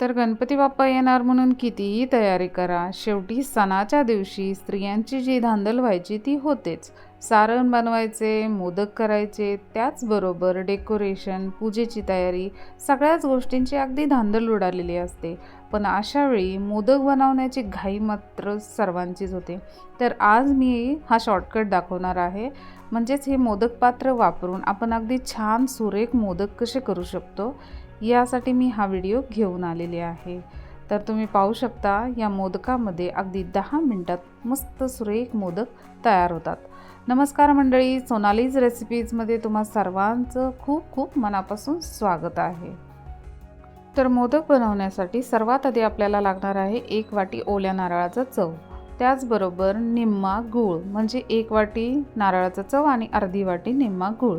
तर गणपती बाप्पा येणार म्हणून कितीही तयारी करा. शेवटी सणाच्या दिवशी स्त्रियांची जी धांदल व्हायची ती होतेच. सारण बनवायचे मोदक करायचे त्याचबरोबर डेकोरेशन पूजेची तयारी सगळ्याच गोष्टींची अगदी धांदल उडालेली असते. पण अशावेळी मोदक बनवण्याची घाई मात्र सर्वांचीच होते. तर आज मी हा शॉर्टकट दाखवणार आहे. म्हणजेच हे मोदक पात्र वापरून आपण अगदी छान सुरेख मोदक कसे करू शकतो? यासाठी मी हा व्हिडिओ घेऊन आलेले आहे. तर तुम्ही पाहू शकता या मोदकामध्ये अगदी दहा मिनटात मस्त सुरेख मोदक तयार होतात. नमस्कार मंडळी सोनालीज रेसिपीजमध्ये तुम्हा सर्वांचं खूप खूप मनापासून स्वागत आहे. तर मोदक बनवण्यासाठी सर्वात आधी आपल्याला लागणार आहे एक वाटी ओल्या नारळाचा चव. त्याचबरोबर निम्मा गूळ म्हणजे एक वाटी नारळाचा चव आणि अर्धी वाटी निम्मा गूळ.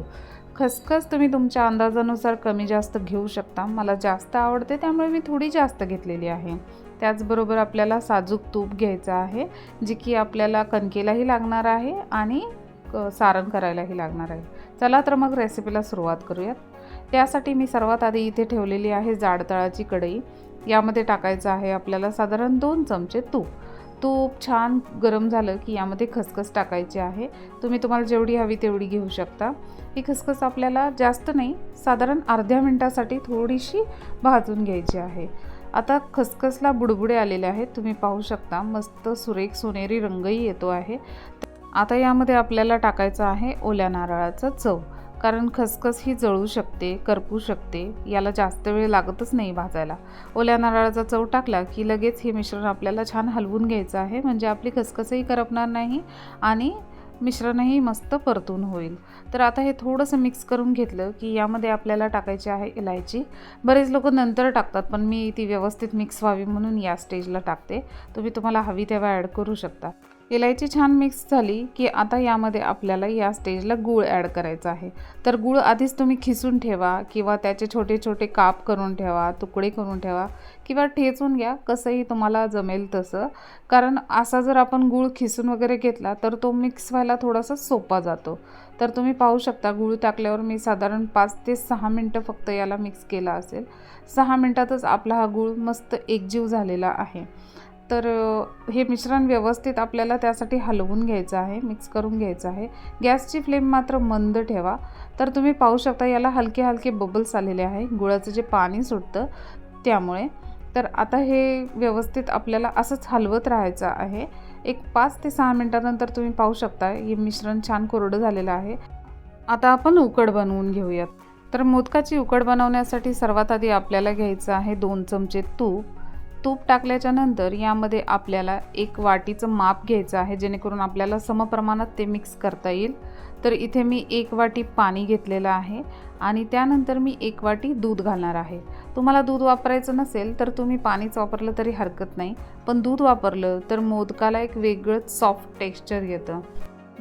खसखस तुम्ही तुमच्या अंदाजानुसार कमी जास्त घेऊ शकता. मला जास्त आवडते त्यामुळे मी थोडी जास्त घेतलेली आहे. त्याचबरोबर आपल्याला साजूक तूप घ्यायचं आहे जे की आपल्याला कणकेलाही लागणार आहे आणि क- सारण करायलाही लागणार आहे. चला तर मग रेसिपीला सुरुवात करूयात. त्यासाठी मी सर्वात आधी इथे ठेवलेली आहे जाडतळाची कढई. यामध्ये टाकायचं आहे आपल्याला साधारण दोन चमचे तूप. तूप छान गरम झालं की यामध्ये खसखस टाकायची आहे. तुम्ही तुम्हाला जेवढी हवी तेवढी घेऊ शकता. ही खसखस आपल्याला जास्त नाही साधारण अर्ध्या मिनटासाठी थोडीशी भाजून घ्यायची आहे. आता खसखसला बुडबुडे आलेले आहेत. तुम्ही पाहू शकता मस्त सुरेख सोनेरी रंगही येतो आहे. आता यामध्ये आपल्याला टाकायचं आहे ओल्या नारळाचं चव. कारण खसखस ही जळू शकते करपू शकते. याला जास्त वेळ लागतच नाही भाजायला. ओल्या नारळाचा चव टाकला की लगेच हे मिश्रण आपल्याला छान हलवून घ्यायचं आहे. म्हणजे आपली खसखसही करपणार नाही आणि मिश्रणही मस्त परतून होईल. तर आता हे थोडंसं मिक्स करून घेतलं की यामध्ये आपल्याला टाकायची आहे इलायची. बरेच लोक नंतर टाकतात पण मी ती व्यवस्थित मिक्स व्हावी म्हणून या स्टेजला टाकते. तुम्ही तुम्हाला हवी तेव्हा ॲड करू शकता. इलायची छान मिक्स झाली की आता यामध्ये आपल्याला या स्टेजला गूळ ॲड करायचा आहे. तर गूळ आधीच तुम्ही खिसून ठेवा किंवा त्याचे छोटे छोटे काप करून ठेवा तुकडे करून ठेवा किंवा ठेचून घ्या कसंही तुम्हाला जमेल तसं. कारण असा जर आपण गूळ खिसून वगैरे घेतला तर तो मिक्स व्हायला थोडासा सोपा जातो. तर तुम्ही पाहू शकता गूळ टाकल्यावर मी साधारण पाच ते सहा मिनटं फक्त याला मिक्स केला असेल. सहा मिनटातच आपला हा गूळ मस्त एकजीव झालेला आहे. तर हे मिश्रण व्यवस्थित आपल्याला त्यासाठी हलवून घ्यायचं आहे मिक्स करून घ्यायचं आहे. गॅसची फ्लेम मात्र मंद ठेवा. तर तुम्ही पाहू शकता याला हलके हलके बबल्स आलेले आहे. गुळाचं जे पाणी सुटतं त्यामुळे. तर आता हे व्यवस्थित आपल्याला असंच हलवत राहायचं आहे. एक पाच ते सहा मिनटानंतर तुम्ही पाहू शकता हे मिश्रण छान कोरडं झालेलं आहे. आता आपण उकड बनवून घेऊयात. तर मोदकाची उकड बनवण्यासाठी सर्वात आधी आपल्याला घ्यायचं आहे दोन चमचे तूप. तूप टाकल्याच्या नंतर यामध्ये आपल्याला एक वाटीचं माप घ्यायचं आहे जेणेकरून आपल्याला समप्रमाणात ते मिक्स करता येईल. तर इथे मी एक वाटी पाणी घेतलेलं आहे आणि त्यानंतर मी एक वाटी दूध घालणार आहे. तुम्हाला दूध वापरायचं नसेल तर तुम्ही पाणीच वापरलं तरी हरकत नाही पण दूध वापरलं तर मोदकाला एक वेगळंच सॉफ्ट टेक्स्चर येतं.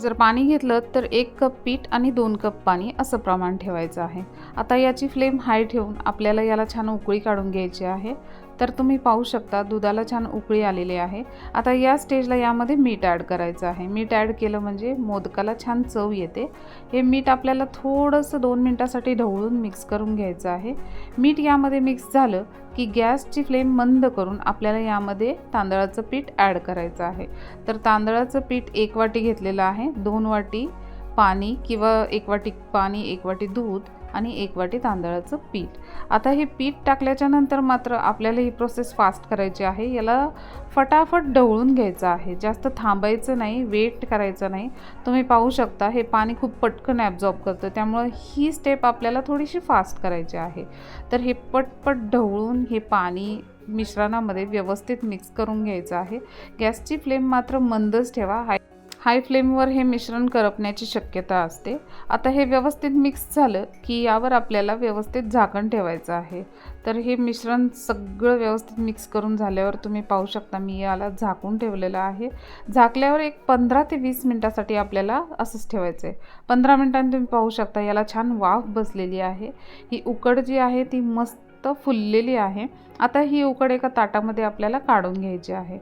जर पाणी घेतलं तर एक कप पीठ आणि दोन कप पाणी असं प्रमाण ठेवायचं आहे. आता याची फ्लेम हाय ठेवून आपल्याला याला छान उकळी काढून घ्यायची आहे. तर तुम्ही पाहू शकता दुधाला छान उकळी आलेली आहे. आता या स्टेजला यामध्ये मीठ ॲड करायचं आहे. मीठ ॲड केलं म्हणजे मोदकाला छान चव येते. हे मीठ आपल्याला थोडंसं दोन मिनटासाठी ढवळून मिक्स करून घ्यायचं आहे. मीठ यामध्ये मिक्स झालं की गॅसची फ्लेम मंद करून आपल्याला यामध्ये तांदळाचं पीठ ॲड करायचं आहे. तर तांदळाचं पीठ एक वाटी घेतलेलं आहे. दोन वाटी पाणी किंवा एक वाटी पाणी एक वाटी दूध आणि एक वाटी तांदळाचं पीठ. आता हे पीठ टाकल्याच्या नंतर मात्र आपल्याला ही प्रोसेस फास्ट करायची आहे. याला फटाफट ढवळून घ्यायचं आहे. जास्त थांबायचं नाही वेट करायचं नाही. तुम्ही पाहू शकता हे पाणी खूप पटकन ॲब्झॉर्ब करतं. त्यामुळं ही स्टेप आपल्याला थोडीशी फास्ट करायची आहे. तर हे पटपट ढवळून हे पाणी मिश्रणामध्ये व्यवस्थित मिक्स करून घ्यायचं आहे. गॅसची फ्लेम मात्र मंदच ठेवा. हाय हाय फ्लेमवर हे मिश्रण करपण्याची शक्यता असते. आता हे व्यवस्थित मिक्स झालं की यावर आपल्याला व्यवस्थित झाकण ठेवायचं आहे. तर हे मिश्रण सगळं व्यवस्थित मिक्स करून झाल्यावर तुम्ही पाहू शकता मी याला झाकून ठेवलेलं आहे. झाकल्यावर एक पंधरा ते वीस मिनटासाठी आपल्याला असंच ठेवायचं आहे पंधरा मिनटांनी तुम्ही पाहू शकता याला छान वाफ बसलेली आहे. ही उकड जी आहे ती मस्त फुललेली आहे. आता ही उकड एका ताटामध्ये आपल्याला काढून घ्यायची आहे.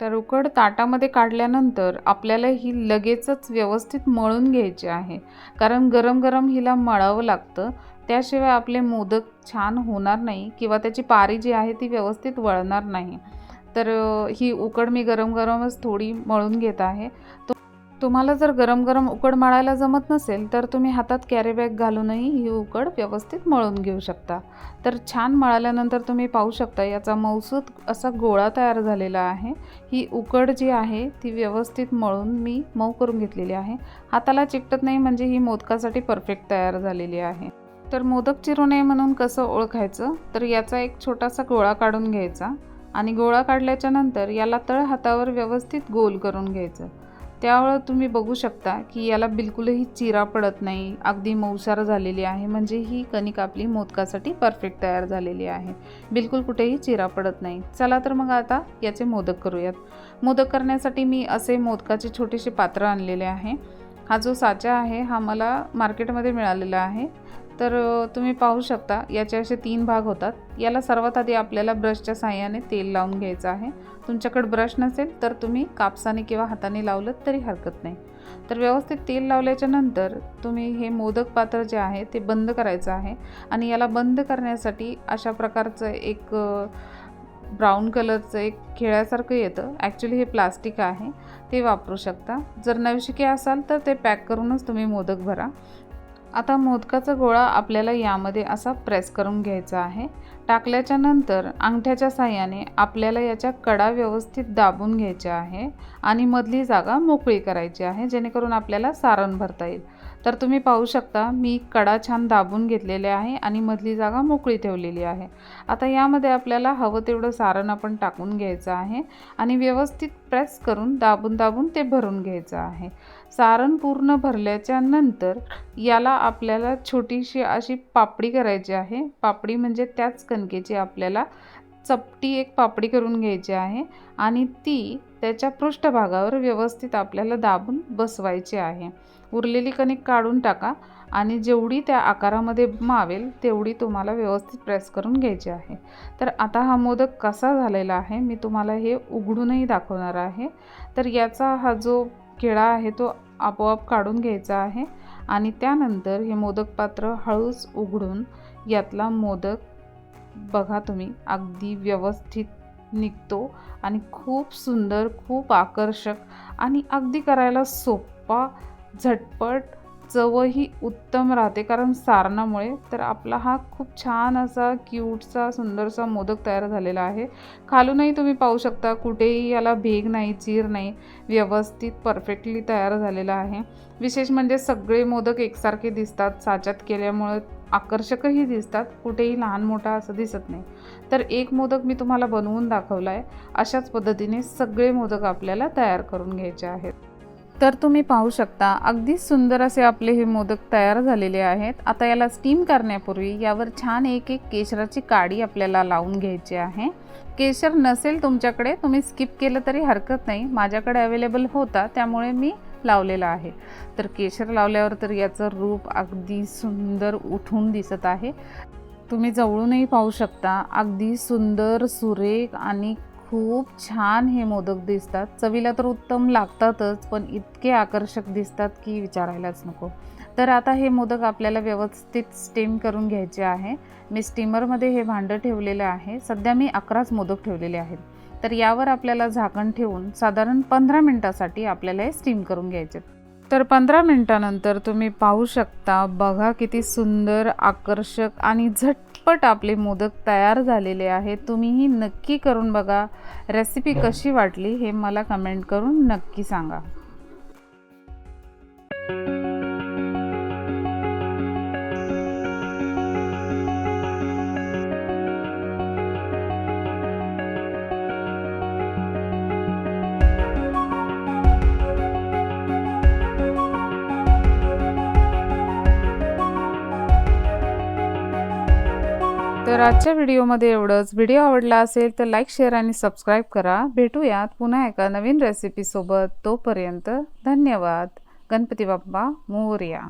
तर उकड ताटामध्ये काढल्यानंतर आपल्याला ही लगेचच व्यवस्थित मळून घ्यायची आहे. कारण गरम गरम हिला मळावं लागतं. त्याशिवाय आपले मोदक छान होणार नाही किंवा त्याची पारी जी आहे ती व्यवस्थित वळणार नाही. तर ही उकड मी गरम गरमच थोडी मळून घेत आहे. तो तुम्हाला जर गरम गरम उकड मळायला जमत नसेल तर तुम्ही हातात कॅरी बॅग घालूनही ही उकड व्यवस्थित मळून घेऊ शकता. तर छान मळाल्यानंतर तुम्ही पाहू शकता याचा मौसूद असा गोळा तयार झालेला आहे. ही उकड जी आहे ती व्यवस्थित मळून मी मऊ करून घेतलेली आहे. हाताला चिकटत नाही म्हणजे ही मोदकासाठी परफेक्ट तयार झालेली आहे. तर मोदक चिरू नये म्हणून कसं ओळखायचं? तर याचा एक छोटासा गोळा काढून घ्यायचा आणि गोळा काढल्याच्या नंतर याला तळ हातावर व्यवस्थित गोल करून घ्यायचं. त्यावेळं तुम्ही बघू शकता की याला बिलकुलही चिरा पडत नाही. अगदी मऊसार झालेली आहे. म्हणजे ही कणिक आपली मोदकासाठी परफेक्ट तयार झालेली आहे. बिलकुल कुठेही चिरा पडत नाही. चला तर मग आता याचे मोदक करूयात. मोदक करण्यासाठी मी असे मोदकाचे छोटेसे पात्र आणलेले आहे. हा जो साचा आहे हा मला मार्केटमध्ये मिळालेला आहे. तर तुम्ही पाहू शकता याचे असे तीन भाग होतात. याला सर्वात आधी आपल्याला ब्रशच्या साह्याने तेल लावून घ्यायचं आहे. तुमच्याकडे ब्रश नसेल तर तुम्ही कापसाने किंवा हाताने लावलं तरी हरकत नाही. तर व्यवस्थित तेल लावल्याच्या नंतर तुम्ही हे मोदक पात्र जे आहे ते बंद करायचं आहे. आणि याला बंद करण्यासाठी अशा प्रकारचं एक ब्राऊन कलरचं एक खेळ्यासारखं येतं. ॲक्च्युली हे प्लास्टिक आहे. ते वापरू शकता. जर नवशिके असाल तर ते पॅक करूनच तुम्ही मोदक भरा. आता मोदकाचा गोळा आपल्याला यामध्ये असा प्रेस करून घ्यायचा आहे. टाकल्याच्या नंतर अंगठ्याच्या साह्याने आपल्याला याच्या कडा व्यवस्थित दाबून घ्यायच्या आहे आणि मधली जागा मोकळी करायची आहे जेणेकरून आपल्याला सारण भरता येईल. तर तुम्ही पाहू शकता मी कडा छान दाबून घेतलेले आहे आणि मधली जागा मोकळी ठेवलेली आहे. आता यामध्ये आपल्याला हवं तेवढं सारण आपण टाकून घ्यायचं आहे आणि व्यवस्थित प्रेस करून दाबून दाबून ते भरून घ्यायचं आहे. सारण पूर्ण भरल्याच्या नंतर याला आपल्याला छोटीशी अशी पापडी करायची आहे. पापडी म्हणजे त्याच कणकेची आपल्याला चपटी एक पापडी करून घ्यायची आहे आणि ती त्याच्या पृष्ठभागावर व्यवस्थित आपल्याला दाबून बसवायची आहे. उरलेली कणिक काढून टाका आणि जेवढी त्या आकारामध्ये मावेल तेवढी तुम्हाला व्यवस्थित प्रेस करून घ्यायची आहे. तर आता हा मोदक कसा झालेला आहे मी तुम्हाला हे उघडूनही दाखवणार आहे. तर याचा हा जो केळा आहे तो आपोआप काढून घ्यायचा आहे आणि त्यानंतर हे मोदक पात्र हळूच उघडून यातला मोदक बघा तुम्ही अगदी व्यवस्थित निघतो आणि खूप सुंदर खूप आकर्षक आणि अगदी करायला सोपा झटपट चवही उत्तम राहते. कारण सारणामुळे तर आपला हा खूप छान असा क्यूटचा सुंदरसा मोदक तयार झालेला आहे. खालूनही तुम्ही पाहू शकता कुठेही याला भेग नाही चीर नाही व्यवस्थित परफेक्टली तयार झालेला आहे. विशेष म्हणजे सगळे मोदक एकसारखे दिसतात साच्यात केल्यामुळे आकर्षकही दिसतात कुठेही लहान मोठा असं दिसत नाही. तर एक मोदक मी तुम्हाला बनवून दाखवला आहे अशाच पद्धतीने सगळे मोदक आपल्याला तयार करून घ्यायचे आहेत. तर तुम्ही पाहू शकता अगदी सुंदर असे आपले हे मोदक तयार झालेले आहेत. आता याला स्टीम करण्यापूर्वी यावर छान एक एक केशराची काडी आपल्याला लावून घ्यायची आहे. केशर नसेल तुमच्याकडे तुम्ही स्किप केलं तरी हरकत नाही. माझ्याकडे अवेलेबल होता त्यामुळे मी लावलेला आहे. तर केशर लावल्यावर तर याचं रूप अगदी सुंदर उठून दिसत आहे. तुम्ही जवळूनही पाहू शकता अगदी सुंदर सुरेख आणि खूप छान हे मोदक दिसतात. चवीला तर उत्तम लागतातच पण इतके आकर्षक दिसतात की विचारायलाच नको. तर आता हे मोदक आपल्याला व्यवस्थित स्टीम करून घ्यायचे आहे. मी स्टीमरमध्ये हे भांडं ठेवलेलं आहे. सध्या मी अकराच मोदक ठेवलेले आहेत. तर यावर आपल्याला झाकण ठेवून साधारण पंधरा मिनटासाठी आपल्याला हे स्टीम करून घ्यायचे तर पंधरा मिनटानंतर तुम्ही पाहू शकता बघा किती सुंदर आकर्षक आणि झटपट आपले मोदक तयार झालेले आहेत. तुम्हीही नक्की करून बघा. रेसिपी कशी वाटली हे मला कमेंट करून नक्की सांगा. आजच्या व्हिडिओमध्ये एवढंच. व्हिडिओ आवडला असेल तर लाईक शेअर आणि सबस्क्राईब करा. भेटूयात पुन्हा एका नवीन रेसिपीसोबत तोपर्यंत धन्यवाद. गणपती बाप्पा मोरया.